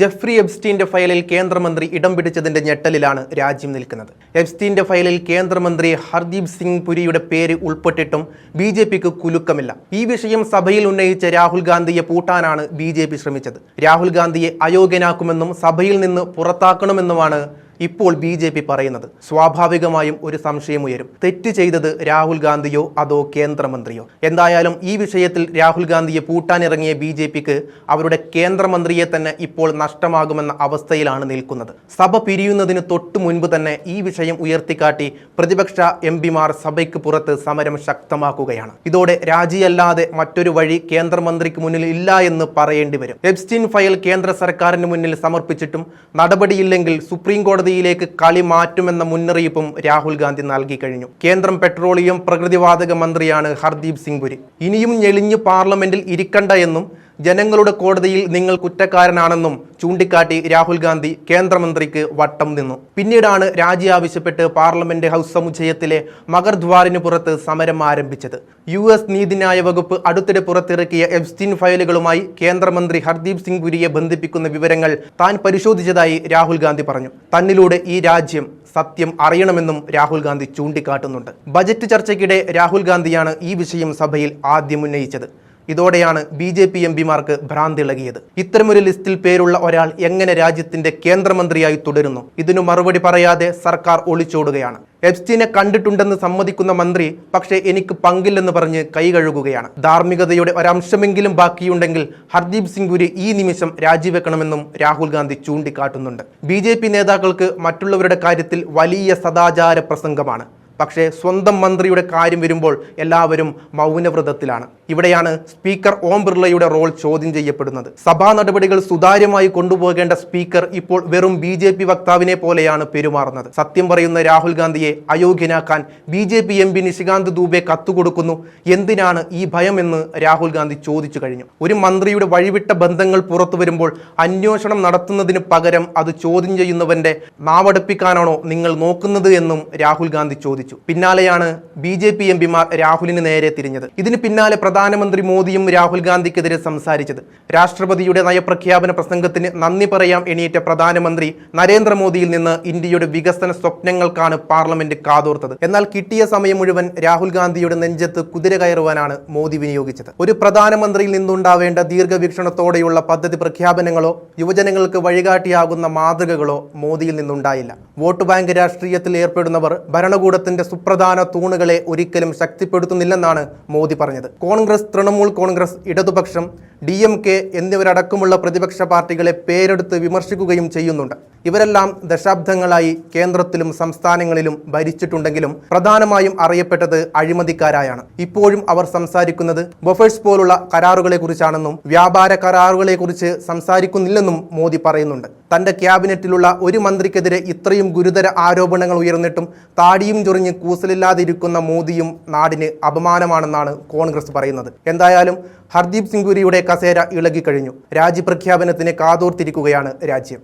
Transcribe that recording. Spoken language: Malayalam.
ജെഫ്രി എബ്സ്റ്റീന്റെ ഫയലിൽ കേന്ദ്രമന്ത്രി ഇടം പിടിച്ചതിന്റെ ഞെട്ടലിലാണ് രാജ്യം നിൽക്കുന്നത്. എബ്സ്റ്റീന്റെ ഫയലിൽ കേന്ദ്രമന്ത്രി ഹർദീപ് സിംഗ് പുരിയുടെ പേര് ഉൾപ്പെട്ടിട്ടും ബി ജെ പിക്ക് കുലുക്കമില്ല. ഈ വിഷയം സഭയിൽ ഉന്നയിച്ച രാഹുൽ ഗാന്ധിയെ പൂട്ടാനാണ് ബി ശ്രമിച്ചത്. രാഹുൽ ഗാന്ധിയെ അയോഗ്യനാക്കുമെന്നും സഭയിൽ നിന്ന് പുറത്താക്കണമെന്നുമാണ് ഇപ്പോൾ ബി ജെ പി പറയുന്നത് സ്വാഭാവികമായും ഒരു സംശയം ഉയരും. തെറ്റ് ചെയ്തത് രാഹുൽ ഗാന്ധിയോ അതോ കേന്ദ്രമന്ത്രിയോ? എന്തായാലും ഈ വിഷയത്തിൽ രാഹുൽ ഗാന്ധിയെ പൂട്ടാനിറങ്ങിയ ബി ജെ പിക്ക് അവരുടെ കേന്ദ്രമന്ത്രിയെ തന്നെ ഇപ്പോൾ നഷ്ടമാകുമെന്ന അവസ്ഥയിലാണ് നിൽക്കുന്നത്. സഭ പിരിയുന്നതിന് തൊട്ടു മുൻപ് തന്നെ ഈ വിഷയം ഉയർത്തിക്കാട്ടി പ്രതിപക്ഷ എം പിമാർ സഭയ്ക്ക് പുറത്ത് സമരം ശക്തമാക്കുകയാണ്. ഇതോടെ രാജിയല്ലാതെ മറ്റൊരു വഴി കേന്ദ്രമന്ത്രിക്ക് മുന്നിൽ ഇല്ല എന്ന് പറയേണ്ടി വരും. എബ്സ്റ്റീൻ ഫയൽ കേന്ദ്ര സർക്കാരിന് മുന്നിൽ സമർപ്പിച്ചിട്ടും നടപടിയില്ലെങ്കിൽ സുപ്രീം കോടതിയിലേക്ക് കളി മാറ്റുമെന്ന മുന്നറിയിപ്പും രാഹുൽ ഗാന്ധി നൽകി കഴിഞ്ഞു. കേന്ദ്രം പെട്രോളിയം പ്രകൃതിവാതക മന്ത്രിയാണ് ഹർദീപ് സിംഗ് പുരി. ഇനിയും ഞെളിഞ്ഞ് പാർലമെന്റിൽ ഇരിക്കണ്ട എന്നും ജനങ്ങളുടെ കോടതിയിൽ നിങ്ങൾ കുറ്റക്കാരനാണെന്നും ചൂണ്ടിക്കാട്ടി രാഹുൽ ഗാന്ധി കേന്ദ്രമന്ത്രിക്ക് വട്ടം നിന്നു. പിന്നീടാണ് രാജി ആവശ്യപ്പെട്ട് പാർലമെന്റ് ഹൗസ് സമുച്ചയത്തിലെ മകർദ്വാറിന് പുറത്ത് സമരം ആരംഭിച്ചത്. യു എസ് നീതിന്യായ വകുപ്പ് അടുത്തിടെ പുറത്തിറക്കിയ എഫ്സ്റ്റീൻ ഫയലുകളുമായി കേന്ദ്രമന്ത്രി ഹർദീപ് സിംഗ് പുരിയെ ബന്ധിപ്പിക്കുന്ന വിവരങ്ങൾ താൻ പരിശോധിച്ചതായി രാഹുൽ ഗാന്ധി പറഞ്ഞു. തന്നിലൂടെ ഈ രാജ്യം സത്യം അറിയണമെന്നും രാഹുൽ ഗാന്ധി ചൂണ്ടിക്കാട്ടുന്നുണ്ട്. ബജറ്റ് ചർച്ചയ്ക്കിടെ രാഹുൽ ഗാന്ധിയാണ് ഈ വിഷയം സഭയിൽ ആദ്യം ഉന്നയിച്ചത്. ഇതോടെയാണ് ബി ജെ പി എം പിമാർക്ക് ഭ്രാന്തിളകിയത് ഇത്തരമൊരു ലിസ്റ്റിൽ പേരുള്ള ഒരാൾ എങ്ങനെ രാജ്യത്തിന്റെ കേന്ദ്രമന്ത്രിയായി തുടരുന്നു? ഇതിനു മറുപടി പറയാതെ സർക്കാർ ഒളിച്ചോടുകയാണ്. എബ്സ്റ്റീനെ കണ്ടിട്ടുണ്ടെന്ന് സമ്മതിക്കുന്ന മന്ത്രി പക്ഷേ എനിക്ക് പങ്കില്ലെന്ന് പറഞ്ഞ് കൈകഴുകുകയാണ് ധാർമ്മികതയുടെ ഒരംശമെങ്കിലും ബാക്കിയുണ്ടെങ്കിൽ ഹർദീപ് സിംഗ് പുരി ഈ നിമിഷം രാജിവെക്കണമെന്നും രാഹുൽ ഗാന്ധി ചൂണ്ടിക്കാട്ടുന്നുണ്ട്. ബി ജെ പി നേതാക്കൾക്ക് മറ്റുള്ളവരുടെ കാര്യത്തിൽ വലിയ സദാചാര പ്രസംഗമാണ്. പക്ഷേ സ്വന്തം മന്ത്രിയുടെ കാര്യം വരുമ്പോൾ എല്ലാവരും മൗനവ്രതത്തിലാണ്. ഇവിടെയാണ് സ്പീക്കർ ഓം ബിർളയുടെ റോൾ ചോദ്യം ചെയ്യപ്പെടുന്നത്. സഭാ നടപടികൾ സുതാര്യമായി കൊണ്ടുപോകേണ്ട സ്പീക്കർ ഇപ്പോൾ വെറും ബി ജെ പി വക്താവിനെ പോലെയാണ് പെരുമാറുന്നത്. സത്യം പറയുന്ന രാഹുൽ ഗാന്ധിയെ അയോഗ്യനാക്കാൻ B J P M P Nishikant Dubey കത്തുകൊടുക്കുന്നു. എന്തിനാണ് ഈ ഭയമെന്ന് രാഹുൽ ഗാന്ധി ചോദിച്ചു കഴിഞ്ഞു. ഒരു മന്ത്രിയുടെ വഴിവിട്ട ബന്ധങ്ങൾ പുറത്തു വരുമ്പോൾ അന്വേഷണം നടത്തുന്നതിന് പകരം അത് ചോദ്യം ചെയ്യുന്നവന്റെ നാവടുപ്പിക്കാനാണോ നിങ്ങൾ നോക്കുന്നത് എന്നും രാഹുൽ ഗാന്ധി ചോദിച്ചു. പിന്നാലെയാണ് ബി ജെ പി എം പിമാർ രാഹുലിന് നേരെ തിരിഞ്ഞത്. ഇതിന് പിന്നാലെ പ്രധാനമന്ത്രി മോദിയും രാഹുൽ ഗാന്ധിക്കെതിരെ സംസാരിച്ചത്. രാഷ്ട്രപതിയുടെ നയപ്രഖ്യാപന പ്രസംഗത്തിന് നന്ദി പറയാം എണീറ്റ പ്രധാനമന്ത്രി നരേന്ദ്രമോദിയിൽ നിന്ന് ഇന്ത്യയുടെ വികസന സ്വപ്നങ്ങൾക്കാണ് പാർലമെന്റ് കാതോർത്തത്. എന്നാൽ കിട്ടിയ സമയം മുഴുവൻ രാഹുൽ ഗാന്ധിയുടെ നെഞ്ചത്ത് കുതിര കയറുവാനാണ് മോദി വിനിയോഗിച്ചത്. ഒരു പ്രധാനമന്ത്രിയിൽ നിന്നുണ്ടാവേണ്ട ദീർഘവീക്ഷണത്തോടെയുള്ള പദ്ധതി പ്രഖ്യാപനങ്ങളോ യുവജനങ്ങൾക്ക് വഴികാട്ടിയാകുന്ന മാതൃകകളോ മോദിയിൽ നിന്നുണ്ടായില്ല. വോട്ട് ബാങ്ക് രാഷ്ട്രീയത്തിൽ ഏർപ്പെടുന്നവർ ഭരണകൂടത്തിന്റെ സുപ്രധാന തൂണുകളെ ഒരിക്കലും ശക്തിപ്പെടുത്തുന്നില്ലെന്നാണ് മോദി പറഞ്ഞത്. കോൺഗ്രസ് തൃണമൂൽ കോൺഗ്രസ് ഇടതുപക്ഷം ഡി എം കെ എന്നിവരടക്കമുള്ള പ്രതിപക്ഷ പാർട്ടികളെ പേരെടുത്ത് വിമർശിക്കുകയും ചെയ്യുന്നുണ്ട്. ഇവരെല്ലാം ദശാബ്ദങ്ങളായി കേന്ദ്രത്തിലും സംസ്ഥാനങ്ങളിലും ഭരിച്ചിട്ടുണ്ടെങ്കിലും പ്രധാനമായും അറിയപ്പെട്ടത് അഴിമതിക്കാരായാണ്. ഇപ്പോഴും അവർ സംസാരിക്കുന്നത് ബൊഫേഴ്സ് പോലുള്ള കരാറുകളെ കുറിച്ചാണെന്നും വ്യാപാര കരാറുകളെ കുറിച്ച് സംസാരിക്കുന്നില്ലെന്നും മോദി പറയുന്നുണ്ട്. തന്റെ ക്യാബിനറ്റിലുള്ള ഒരു മന്ത്രിക്കെതിരെ ഇത്രയും ഗുരുതര ആരോപണങ്ങൾ ഉയർന്നിട്ടും താടിയും ചൊറിഞ്ഞ് കൂസലില്ലാതിരിക്കുന്ന മോദിയും നാടിന് അപമാനമാണെന്നാണ് കോൺഗ്രസ് പറയുന്നത്. എന്തായാലും ഹർദീപ് സിംഗ് പുരിയുടെ കസേര ഇളകിക്കഴിഞ്ഞു. രാജ്യപ്രഖ്യാപനത്തിന് കാതോർത്തിരിക്കുകയാണ് രാജ്യം.